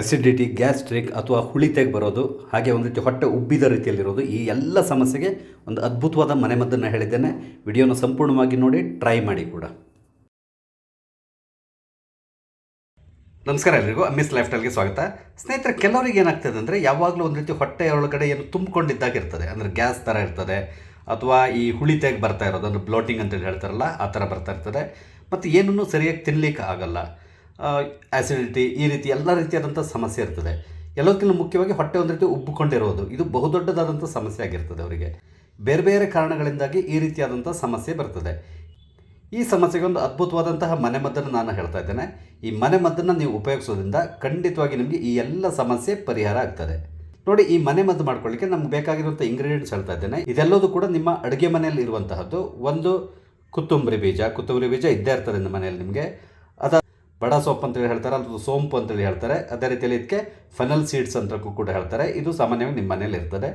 Acidity gastric ಅಥವಾ ಹುಳಿತೆಗೆ ಬರೋದು, ಹಾಗೆ ಒಂದು ರೀತಿ ಹೊಟ್ಟೆ ಉಬ್ಬಿದ ರೀತಿಯಲ್ಲಿರೋದು, ಈ ಎಲ್ಲ ಸಮಸ್ಯೆಗೆ ಒಂದು ಅದ್ಭುತವಾದ ಮನೆಮದ್ದನ್ನು ಹೇಳಿದ್ದೇನೆ. ವಿಡಿಯೋನ ಸಂಪೂರ್ಣವಾಗಿ ನೋಡಿ ಟ್ರೈ ಮಾಡಿ ಕೂಡ. ನಮಸ್ಕಾರ ಎಲ್ರಿಗೂ ಮಿಸ್ ಲೈಫ್ ಸ್ಟೈಲ್ಗೆ ಸ್ವಾಗತ. ಸ್ನೇಹಿತರೆ, ಕೆಲವರಿಗೆ ಏನಾಗ್ತದೆ ಅಂದರೆ, ಯಾವಾಗಲೂ ಒಂದು ರೀತಿ ಹೊಟ್ಟೆ ಒಳಗಡೆ ಏನು ತುಂಬಿಕೊಂಡಿದ್ದಾಗ ಇರ್ತದೆ. ಅಂದರೆ ಗ್ಯಾಸ್ ಥರ ಇರ್ತದೆ, ಅಥವಾ ಈ ಹುಳಿತೆಗೆ ಬರ್ತಾ ಇರೋದು, ಅಂದರೆ ಬ್ಲೋಟಿಂಗ್ ಅಂತೇಳಿ ಹೇಳ್ತಾರಲ್ಲ, ಆ ಥರ ಬರ್ತಾ ಇರ್ತದೆ. ಮತ್ತು ಏನನ್ನು ಸರಿಯಾಗಿ ತಿನ್ನಲಿಕ್ಕೆ ಆಗಲ್ಲ. ಆ್ಯಸಿಡಿಟಿ ಈ ರೀತಿ ಎಲ್ಲ ರೀತಿಯಾದಂಥ ಸಮಸ್ಯೆ ಇರ್ತದೆ. ಎಲ್ಲದಕ್ಕಿಂತ ಮುಖ್ಯವಾಗಿ ಹೊಟ್ಟೆ ಒಂದು ರೀತಿ ಉಬ್ಬಿಕೊಂಡಿರೋದು. ಇದು ಬಹುದೊಡ್ಡದಾದಂಥ ಸಮಸ್ಯೆ ಆಗಿರ್ತದೆ ಅವರಿಗೆ. ಬೇರೆ ಬೇರೆ ಕಾರಣಗಳಿಂದಾಗಿ ಈ ರೀತಿಯಾದಂಥ ಸಮಸ್ಯೆ ಬರ್ತದೆ. ಈ ಸಮಸ್ಯೆಗೆ ಒಂದು ಅದ್ಭುತವಾದಂತಹ ಮನೆಮದ್ದನ್ನು ನಾನು ಹೇಳ್ತಾ ಇದ್ದೇನೆ. ಈ ಮನೆಮದ್ದನ್ನು ನೀವು ಉಪಯೋಗಿಸೋದ್ರಿಂದ ಖಂಡಿತವಾಗಿ ನಿಮಗೆ ಈ ಎಲ್ಲ ಸಮಸ್ಯೆ ಪರಿಹಾರ ಆಗ್ತದೆ. ನೋಡಿ, ಈ ಮನೆ ಮದ್ದು ಮಾಡ್ಕೊಳ್ಳಿಕ್ಕೆ ನಮ್ಗೆ ಬೇಕಾಗಿರುವಂಥ ಇಂಗ್ರೀಡಿಯೆಂಟ್ಸ್ ಹೇಳ್ತಾ ಇದ್ದೇನೆ. ಇದೆಲ್ಲದೂ ಕೂಡ ನಿಮ್ಮ ಅಡುಗೆ ಮನೆಯಲ್ಲಿ ಇರುವಂತಹದ್ದು ಒಂದು ಕೊತ್ತಂಬರಿ ಬೀಜ ಕೊತ್ತಂಬರಿ ಬೀಜ ಇದ್ದೇ ಇರ್ತದೆ ನಿಮ್ಮ ಮನೆಯಲ್ಲಿ ನಿಮಗೆ. ಬಡ ಸೊಪ್ಪು ಅಂತೇಳಿ ಹೇಳ್ತಾರೆ ಅಥವಾ ಸೋಂಪು ಅಂತೇಳಿ ಹೇಳ್ತಾರೆ. ಅದೇ ರೀತಿಯಲ್ಲಿ ಇದಕ್ಕೆ ಫನಲ್ ಸೀಡ್ಸ್ ಅಂತ ಕೂಡ ಹೇಳ್ತಾರೆ. ಇದು ಸಾಮಾನ್ಯವಾಗಿ ನಿಮ್ಮ ಮನೇಲಿ ಇರ್ತದೆ.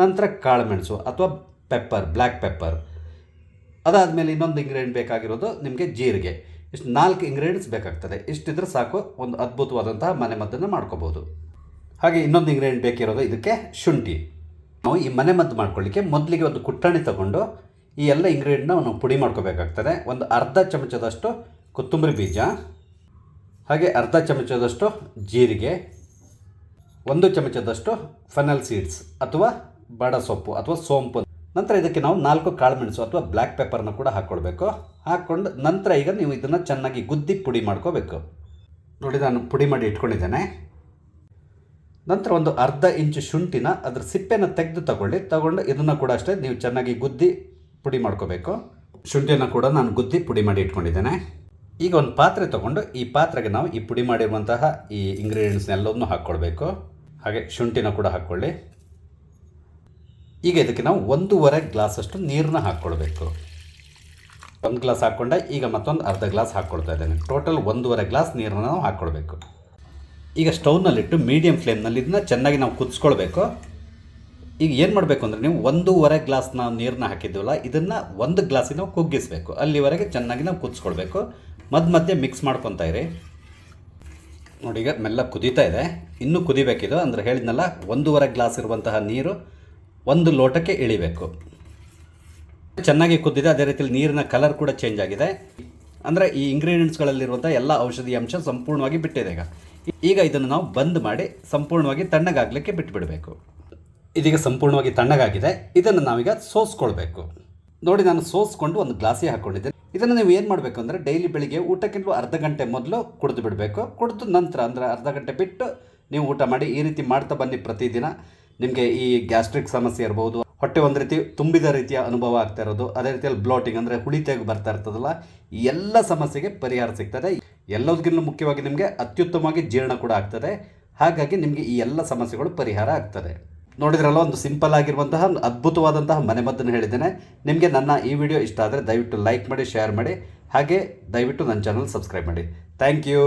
ನಂತರ ಕಾಳುಮೆಣಸು ಅಥವಾ ಪೆಪ್ಪರ್ ಬ್ಲ್ಯಾಕ್ ಪೆಪ್ಪರ್ ಅದಾದಮೇಲೆ ಇನ್ನೊಂದು ಇಂಗ್ರೀಡಿಯೆಂಟ್ ಬೇಕಾಗಿರೋದು ನಿಮಗೆ ಜೀರಿಗೆ. ಇಷ್ಟು ನಾಲ್ಕು ಇಂಗ್ರೀಡಿಯೆಂಟ್ಸ್ ಬೇಕಾಗ್ತದೆ. ಇಷ್ಟಿದ್ರೆ ಸಾಕು, ಒಂದು ಅದ್ಭುತವಾದಂತಹ ಮನೆಮದ್ದನ್ನು ಮಾಡ್ಕೋಬೋದು. ಹಾಗೆ ಇನ್ನೊಂದು ಇಂಗ್ರೀಡಿಯೆಂಟ್ ಬೇಕಿರೋದು ಇದಕ್ಕೆ ಶುಂಠಿ. ನಾವು ಈ ಮನೆಮದ್ದು ಮಾಡ್ಕೊಳ್ಳಿಕ್ಕೆ ಮೊದಲಿಗೆ ಒಂದು ಕುಟ್ಟಣಿ ತಗೊಂಡು ಈ ಎಲ್ಲ ಇಂಗ್ರೀಡಿಯೆಂಟ್ನ ನಾವು ಪುಡಿ ಮಾಡ್ಕೋಬೇಕಾಗ್ತದೆ. ಒಂದು ಅರ್ಧ ಚಮಚದಷ್ಟು ಕೊತ್ತಂಬರಿ ಬೀಜ ಹಾಗೆ ಅರ್ಧ ಚಮಚದಷ್ಟು ಜೀರಿಗೆ, ಒಂದು ಚಮಚದಷ್ಟು ಫನಲ್ ಸೀಡ್ಸ್ ಅಥವಾ ಬಡ ಸೊಪ್ಪು ಅಥವಾ ಸೋಂಪು. ನಂತರ ಇದಕ್ಕೆ ನಾವು ನಾಲ್ಕು ಕಾಳುಮೆಣಸು ಅಥವಾ ಬ್ಲ್ಯಾಕ್ ಪೆಪ್ಪರ್ನ ಕೂಡ ಹಾಕ್ಕೊಳ್ಬೇಕು ಹಾಕ್ಕೊಂಡು ನಂತರ ಈಗ ನೀವು ಇದನ್ನು ಚೆನ್ನಾಗಿ ಗುದ್ದಿ ಪುಡಿ ಮಾಡ್ಕೋಬೇಕು. ನೋಡಿ, ನಾನು ಪುಡಿ ಮಾಡಿ ಇಟ್ಕೊಂಡಿದ್ದೇನೆ. ನಂತರ ಒಂದು ಅರ್ಧ ಇಂಚು ಶುಂಠಿನ ಅದರ ಸಿಪ್ಪೆನ ತೆಗೆದು ತಗೊಳ್ಳಿ. ತಗೊಂಡು ಇದನ್ನು ಕೂಡ ಅಷ್ಟೇ ನೀವು ಚೆನ್ನಾಗಿ ಗುದ್ದಿ ಪುಡಿ ಮಾಡ್ಕೋಬೇಕು. ಶುಂಠಿನ ಕೂಡ ನಾನು ಗುದ್ದಿ ಪುಡಿ ಮಾಡಿ ಇಟ್ಕೊಂಡಿದ್ದೇನೆ. ಈಗ ಒಂದು ಪಾತ್ರೆ ತಗೊಂಡು ಈ ಪಾತ್ರೆಗೆ ನಾವು ಈ ಪುಡಿ ಮಾಡಿರುವಂತಹ ಈ ಇಂಗ್ರೀಡಿಯೆಂಟ್ಸ್ನೆಲ್ಲವನ್ನು ಹಾಕ್ಕೊಳ್ಬೇಕು ಹಾಗೆ ಶುಂಠಿನ ಕೂಡ ಹಾಕ್ಕೊಳ್ಳಿ. ಈಗ ಇದಕ್ಕೆ ನಾವು ಒಂದೂವರೆ ಗ್ಲಾಸಷ್ಟು ನೀರನ್ನ ಹಾಕ್ಕೊಳ್ಬೇಕು ಒಂದು ಗ್ಲಾಸ್ ಹಾಕ್ಕೊಂಡೆ ಈಗ ಮತ್ತೊಂದು ಅರ್ಧ ಗ್ಲಾಸ್ ಹಾಕ್ಕೊಳ್ತಾ ಇದ್ದೇನೆ. ಟೋಟಲ್ ಒಂದೂವರೆ ಗ್ಲಾಸ್ ನೀರನ್ನು ನಾವು ಹಾಕ್ಕೊಳ್ಬೇಕು ಈಗ ಸ್ಟೌವ್ನಲ್ಲಿಟ್ಟು ಮೀಡಿಯಮ್ ಫ್ಲೇಮ್ನಲ್ಲಿ ಇದನ್ನ ಚೆನ್ನಾಗಿ ನಾವು ಕುದಿಸ್ಕೊಳ್ಬೇಕು. ಈಗ ಏನು ಮಾಡಬೇಕು ಅಂದರೆ ನೀವು ಒಂದೂವರೆ ಗ್ಲಾಸ್ ನಾವು ನೀರನ್ನ ಹಾಕಿದ್ದೀವಲ್ಲ, ಇದನ್ನು ಒಂದು ಗ್ಲಾಸಿಗೆ ನಾವು ಕುಗ್ಗಿಸಬೇಕು. ಅಲ್ಲಿವರೆಗೆ ಚೆನ್ನಾಗಿ ನಾವು ಕುದಿಸ್ಕೊಳ್ಬೇಕು. ಮಧ್ಯ ಮಧ್ಯೆ ಮಿಕ್ಸ್ ಮಾಡ್ಕೊತಾ ಇರಿ. ನೋಡಿ, ಈಗ ಮೆಲ್ಲ ಕುದೀತಾ ಇದೆ. ಇನ್ನೂ ಕುದಿಬೇಕಿದು. ಅಂದರೆ ಹೇಳಿದ್ನಲ್ಲ, ಒಂದೂವರೆ ಗ್ಲಾಸ್ ಇರುವಂತಹ ನೀರು ಒಂದು ಲೋಟಕ್ಕೆ ಇಳಿಬೇಕು. ಚೆನ್ನಾಗಿ ಕುದ್ದಿದೆ. ಅದೇ ರೀತಿಯಲ್ಲಿ ನೀರಿನ ಕಲರ್ ಕೂಡ ಚೇಂಜ್ ಆಗಿದೆ. ಅಂದರೆ ಈ ಇಂಗ್ರೀಡಿಯೆಂಟ್ಸ್ಗಳಲ್ಲಿರುವಂಥ ಎಲ್ಲ ಔಷಧಿ ಅಂಶ ಸಂಪೂರ್ಣವಾಗಿ ಬಿಟ್ಟಿದೆ ಈಗ. ಈಗ ಇದನ್ನು ನಾವು ಬಂದ್ ಮಾಡಿ ಸಂಪೂರ್ಣವಾಗಿ ತಣ್ಣಗಾಗಲಿಕ್ಕೆ ಬಿಟ್ಟುಬಿಡಬೇಕು ಇದೀಗ ಸಂಪೂರ್ಣವಾಗಿ ತಣ್ಣಗಾಗಿದೆ. ಇದನ್ನು ನಾವೀಗ ಸೋಸ್ಕೊಳ್ಬೇಕು. ನೋಡಿ, ನಾನು ಸೋಸ್ಕೊಂಡು ಒಂದು ಗ್ಲಾಸಿಗೆ ಹಾಕ್ಕೊಂಡಿದ್ದೆ ಇದನ್ನು ನೀವು ಏನು ಮಾಡಬೇಕು ಅಂದರೆ ಡೈಲಿ ಬೆಳಿಗ್ಗೆ ಊಟಕ್ಕಿಂತ ಅರ್ಧ ಗಂಟೆ ಮೊದಲು ಕುಡಿದು ಬಿಡಬೇಕು. ಕುಡಿದು ನಂತರ ಅಂದರೆ ಅರ್ಧ ಗಂಟೆ ಬಿಟ್ಟು ನೀವು ಊಟ ಮಾಡಿ ಈ ರೀತಿ ಮಾಡ್ತಾ ಬನ್ನಿ ಪ್ರತಿದಿನ. ನಿಮಗೆ ಈ ಗ್ಯಾಸ್ಟ್ರಿಕ್ ಸಮಸ್ಯೆ ಇರ್ಬೋದು. ಹೊಟ್ಟೆ ಒಂದು ರೀತಿ ತುಂಬಿದ ರೀತಿಯ ಅನುಭವ ಆಗ್ತಾ ಇರೋದು. ಅದೇ ರೀತಿಯಲ್ಲಿ ಬ್ಲೋಟಿಂಗ್ ಅಂದರೆ ಹುಳಿತೆಗೆ ಬರ್ತಾ ಇರ್ತದಲ್ಲ ಎಲ್ಲ ಸಮಸ್ಯೆಗೆ ಪರಿಹಾರ ಸಿಗ್ತದೆ. ಎಲ್ಲದಕ್ಕಿಂತ ಮುಖ್ಯವಾಗಿ ನಿಮಗೆ ಅತ್ಯುತ್ತಮವಾಗಿ ಜೀರ್ಣ ಕೂಡ ಆಗ್ತದೆ. ಹಾಗಾಗಿ ನಿಮಗೆ ಈ ಎಲ್ಲ ಸಮಸ್ಯೆಗಳು ಪರಿಹಾರ ಆಗ್ತದೆ. ನೋಡಿದ್ರಲ್ಲ, ಒಂದು ಸಿಂಪಲ್ ಆಗಿರುವಂತಹ ಅದ್ಭುತವಾದಂತಹ ಮನೆಮದ್ದನ್ನು ಹೇಳಿದ್ದೇನೆ. ನಿಮಗೆ ನನ್ನ ಈ ವಿಡಿಯೋ ಇಷ್ಟ ಆದರೆ ದಯವಿಟ್ಟು ಲೈಕ್ ಮಾಡಿ, ಶೇರ್ ಮಾಡಿ. ಹಾಗೆ ದಯವಿಟ್ಟು ನನ್ನ ಚಾನಲ್ ಸಬ್ಸ್ಕ್ರೈಬ್ ಮಾಡಿ. Thank you.